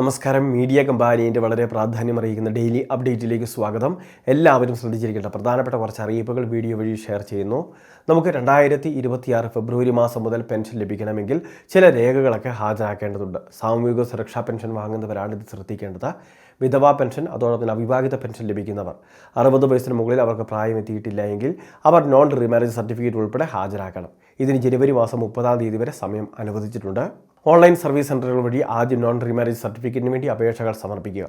നമസ്കാരം. മീഡിയ കമ്പാനീന്റെ വളരെ പ്രാധാന്യം അറിയിക്കുന്ന ഡെയിലി അപ്ഡേറ്റിലേക്ക് സ്വാഗതം. എല്ലാവരും ശ്രദ്ധിച്ചിരിക്കേണ്ട പ്രധാനപ്പെട്ട കുറച്ച് അറിയിപ്പുകൾ വീഡിയോ വഴി ഷെയർ ചെയ്യുന്നു. നമുക്ക് രണ്ടായിരത്തി ഇരുപത്തിയാറ് ഫെബ്രുവരി മാസം മുതൽ പെൻഷൻ ലഭിക്കണമെങ്കിൽ ചില രേഖകളൊക്കെ ഹാജരാക്കേണ്ടതുണ്ട്. സാമൂഹിക സുരക്ഷാ പെൻഷൻ വാങ്ങുന്നവരാണ് ഇത് ശ്രദ്ധിക്കേണ്ടത്. വിധവാ പെൻഷൻ അതോടൊപ്പം അവിവാഹിത പെൻഷൻ ലഭിക്കുന്നവർ. അറുപത് വയസ്സിന് മുകളിൽ അവർക്ക് പ്രായം എത്തിയിട്ടില്ല എങ്കിൽ അവർ നോൺ റീമാരേജ് സർട്ടിഫിക്കറ്റ് ഉൾപ്പെടെ ഹാജരാക്കണം. ഇതിന് ജനുവരി മാസം മുപ്പതാം തീയതി വരെ സമയം അനുവദിച്ചിട്ടുണ്ട്. ഓൺലൈൻ സർവീസ് സെന്ററുകൾ വഴി ആദ്യം നോൺ റീമാരേജ് സർട്ടിഫിക്കറ്റിന് വേണ്ടി അപേക്ഷകൾ സമർപ്പിക്കുക.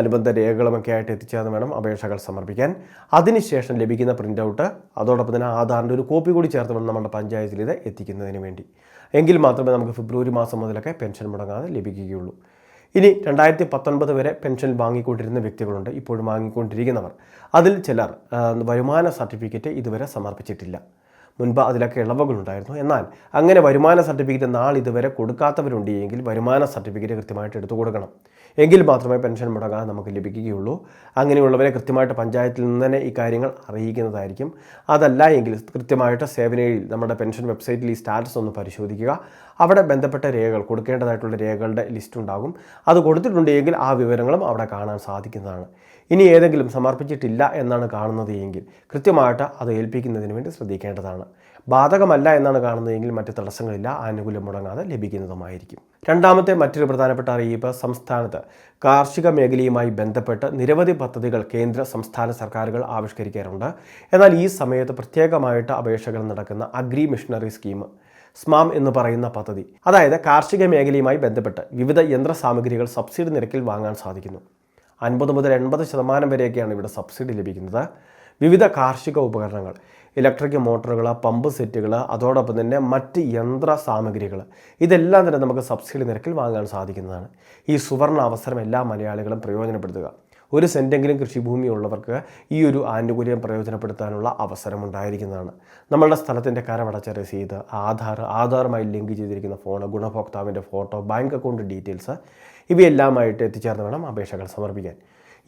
അനുബന്ധ രേഖകളുമൊക്കെ ആയിട്ട് എത്തിച്ചേർന്ന് വേണം അപേക്ഷകൾ സമർപ്പിക്കാൻ. അതിനുശേഷം ലഭിക്കുന്ന പ്രിന്റ് ഔട്ട് അതോടൊപ്പം തന്നെ ആധാറിന്റെ ഒരു കോപ്പി കൂടി ചേർത്ത് വേണം നമ്മുടെ പഞ്ചായത്തിൽ ഇത് എത്തിക്കുന്നതിന് വേണ്ടി. എങ്കിൽ മാത്രമേ നമുക്ക് ഫെബ്രുവരി മാസം മുതലൊക്കെ പെൻഷൻ മുടങ്ങാതെ ലഭിക്കുകയുള്ളൂ. ഇനി രണ്ടായിരത്തി പത്തൊൻപത് വരെ പെൻഷൻ വാങ്ങിക്കൊണ്ടിരുന്ന വ്യക്തികളുണ്ട്. ഇപ്പോഴും വാങ്ങിക്കൊണ്ടിരിക്കുന്നവർ. അതിൽ ചിലർ വരുമാന സർട്ടിഫിക്കറ്റ് ഇതുവരെ സമർപ്പിച്ചിട്ടില്ല. മുൻപ് അതിലൊക്കെ ഇളവുകളുണ്ടായിരുന്നു. എന്നാൽ അങ്ങനെ വരുമാന സർട്ടിഫിക്കറ്റ് നാളിതുവരെ കൊടുക്കാത്തവരുണ്ട് എങ്കിൽ വരുമാന സർട്ടിഫിക്കറ്റ് കൃത്യമായിട്ട് എടുത്തു കൊടുക്കണം. എങ്കിൽ മാത്രമേ പെൻഷൻ മുടങ്ങാൻ നമുക്ക് ലഭിക്കുകയുള്ളൂ. അങ്ങനെയുള്ളവരെ കൃത്യമായിട്ട് പഞ്ചായത്തിൽ നിന്ന് തന്നെ ഈ കാര്യങ്ങൾ അറിയിക്കുന്നതായിരിക്കും. അതല്ല എങ്കിൽ കൃത്യമായിട്ട് സേവനയിൽ നമ്മുടെ പെൻഷൻ വെബ്സൈറ്റിൽ ഈ സ്റ്റാറ്റസ് ഒന്ന് പരിശോധിക്കുക. അവിടെ ബന്ധപ്പെട്ട രേഖകൾ കൊടുക്കേണ്ടതായിട്ടുള്ള രേഖകളുടെ ലിസ്റ്റ് ഉണ്ടാകും. അത് കൊടുത്തിട്ടുണ്ടെങ്കിൽ ആ വിവരങ്ങളും അവിടെ കാണാൻ സാധിക്കുന്നതാണ്. ഇനി ഏതെങ്കിലും സമർപ്പിച്ചിട്ടില്ല എന്നാണ് കാണുന്നത് എങ്കിൽ കൃത്യമായിട്ട് അത് ഏൽപ്പിക്കുന്നതിന് വേണ്ടി ശ്രദ്ധിക്കേണ്ടതാണ്. ബാധകമല്ല എന്നാണ് കാണുന്നതെങ്കിൽ മറ്റ് തടസ്സങ്ങളില്ല ആനുകൂല്യം മുടങ്ങാതെ ലഭിക്കുന്നതുമായിരിക്കും. രണ്ടാമത്തെ മറ്റൊരു പ്രധാനപ്പെട്ട അറിയിപ്പ് സംസ്ഥാനത്ത് കാർഷിക മേഖലയുമായി ബന്ധപ്പെട്ട് നിരവധി പദ്ധതികൾ കേന്ദ്ര സംസ്ഥാന സർക്കാരുകൾ ആവിഷ്കരിക്കാറുണ്ട്. എന്നാൽ ഈ സമയത്ത് പ്രത്യേകമായിട്ട് അപേക്ഷകൾ നടക്കുന്ന അഗ്രി മിഷണറി സ്കീം സ്മാം എന്ന് പറയുന്ന പദ്ധതി അതായത് കാർഷിക മേഖലയുമായി ബന്ധപ്പെട്ട് വിവിധ യന്ത്ര സാമഗ്രികൾ സബ്സിഡി നിരക്കിൽ വാങ്ങാൻ സാധിക്കുന്നു. അൻപത് മുതൽ എൺപത് ശതമാനം വരെയൊക്കെയാണ് ഇവിടെ സബ്സിഡി ലഭിക്കുന്നത്. വിവിധ കാർഷിക ഉപകരണങ്ങൾ ഇലക്ട്രിക് മോട്ടോറുകൾ പമ്പ് സെറ്റുകൾ അതോടൊപ്പം തന്നെ മറ്റ് യന്ത്ര സാമഗ്രികൾ. ഇതെല്ലാം തന്നെ നമുക്ക് സബ്സിഡി നിരക്കിൽ വാങ്ങാൻ സാധിക്കുന്നതാണ്. ഈ സുവർണ അവസരം എല്ലാ മലയാളികളും പ്രയോജനപ്പെടുത്തുക. ഒരു സെന്റെങ്കിലും കൃഷിഭൂമി ഉള്ളവർക്ക് ഈ ഒരു ആനുകൂല്യം പ്രയോജനപ്പെടുത്താനുള്ള അവസരം ഉണ്ടായിരിക്കുന്നതാണ് നമ്മളുടെ സ്ഥലത്തിന്റെ കരമടച്ച രസീത് ആധാർ ആധാറുമായി ലിങ്ക് ചെയ്തിരിക്കുന്ന ഫോൺ ഗുണഭോക്താവിന്റെ ഫോട്ടോ ബാങ്ക് അക്കൗണ്ട് ഡീറ്റെയിൽസ് ഇവയെല്ലാമായിട്ട് എത്തിച്ചേർന്ന് വേണം അപേക്ഷകൾ സമർപ്പിക്കാൻ.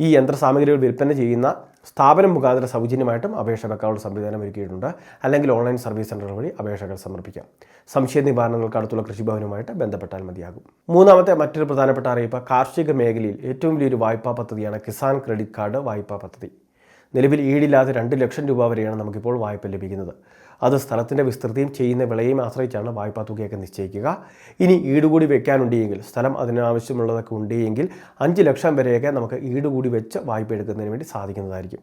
ഈ യന്ത്ര സാമഗ്രികൾ വിൽപ്പന ചെയ്യുന്ന സ്ഥാപനം മുഖാന്തര സൗജന്യമായിട്ടും അപേക്ഷ വെക്കാനുള്ള സംവിധാനം ഒരുക്കിയിട്ടുണ്ട്. അല്ലെങ്കിൽ ഓൺലൈൻ സർവീസ് സെന്റർ വഴി അപേക്ഷകൾ സമർപ്പിക്കാം. സംശയ നിവാരണങ്ങൾക്ക് അടുത്തുള്ള കൃഷിഭവനുമായിട്ട് ബന്ധപ്പെട്ടാൽ മതിയാകും. മൂന്നാമത്തെ മറ്റൊരു പ്രധാനപ്പെട്ട അറിയിപ്പ് കാർഷിക മേഖലയിൽ ഏറ്റവും വലിയൊരു വായ്പാ പദ്ധതിയാണ് കിസാൻ ക്രെഡിറ്റ് കാർഡ് വായ്പാ പദ്ധതി. നിലവിൽ ഈടില്ലാതെ രണ്ട് ലക്ഷം രൂപ വരെയാണ് നമുക്കിപ്പോൾ വായ്പ ലഭിക്കുന്നത്. അത് സ്ഥലത്തിന്റെ വിസ്തൃതിയും ചെയ്യുന്ന വിളയും ആശ്രയിച്ചാണ് വായ്പാ തുകയൊക്കെ നിശ്ചയിക്കുക. ഇനി ഈട് കൂടി വെക്കാനുണ്ടെങ്കിൽ സ്ഥലം അതിനാവശ്യമുള്ളതൊക്കെ ഉണ്ടെങ്കിൽ അഞ്ച് ലക്ഷം വരെയൊക്കെ നമുക്ക് ഈട് കൂടി വെച്ച് വായ്പ എടുക്കുന്നതിന് വേണ്ടി സാധിക്കുന്നതായിരിക്കും.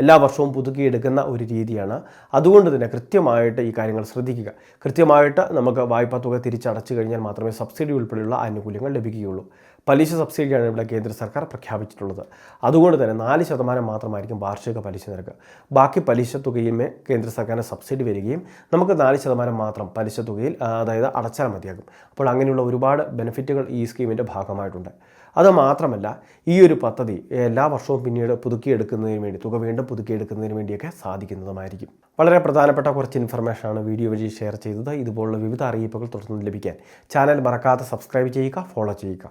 എല്ലാ വർഷവും പുതുക്കിയെടുക്കുന്ന ഒരു രീതിയാണ്. അതുകൊണ്ട് തന്നെ കൃത്യമായിട്ട് ഈ കാര്യങ്ങൾ ശ്രദ്ധിക്കുക. കൃത്യമായിട്ട് നമുക്ക് വായ്പാ തുക തിരിച്ചടച്ചു കഴിഞ്ഞാൽ മാത്രമേ സബ്സിഡി ഉൾപ്പെടെയുള്ള ആനുകൂല്യങ്ങൾ ലഭിക്കുകയുള്ളൂ. പലിശ സബ്സിഡിയാണ് ഇവിടെ കേന്ദ്ര സർക്കാർ പ്രഖ്യാപിച്ചിട്ടുള്ളത്. അതുകൊണ്ട് തന്നെ നാല് ശതമാനം മാത്രമായിരിക്കും വാർഷിക പലിശ നിരക്ക്. ബാക്കി പലിശ തുകയുമേ കേന്ദ്ര സർക്കാരിന് സബ്സിഡി വരികയും നമുക്ക് നാല് ശതമാനം മാത്രം പലിശ തുകയിൽ അതായത് അടച്ചാൽ മതിയാകും. അപ്പോൾ അങ്ങനെയുള്ള ഒരുപാട് ബെനിഫിറ്റുകൾ ഈ സ്കീമിന്റെ ഭാഗമായിട്ടുണ്ട്. അത് മാത്രമല്ല ഈ ഒരു പദ്ധതി എല്ലാ വർഷവും പിന്നീട് പുതുക്കിയെടുക്കുന്നതിന് വേണ്ടി തുക വീണ്ടും പുതുക്കിയെടുക്കുന്നതിന് വേണ്ടിയൊക്കെ സാധിക്കുന്നതുമായിരിക്കും. വളരെ പ്രധാനപ്പെട്ട കുറച്ച് ഇൻഫർമേഷനാണ് വീഡിയോ വഴി ഷെയർ ചെയ്തത്. ഇതുപോലുള്ള വിവിധ അറിയിപ്പുകൾ തുടർന്ന് ലഭിക്കാൻ ചാനൽ മറക്കാതെ സബ്സ്ക്രൈബ് ചെയ്യുക ഫോളോ ചെയ്യുക.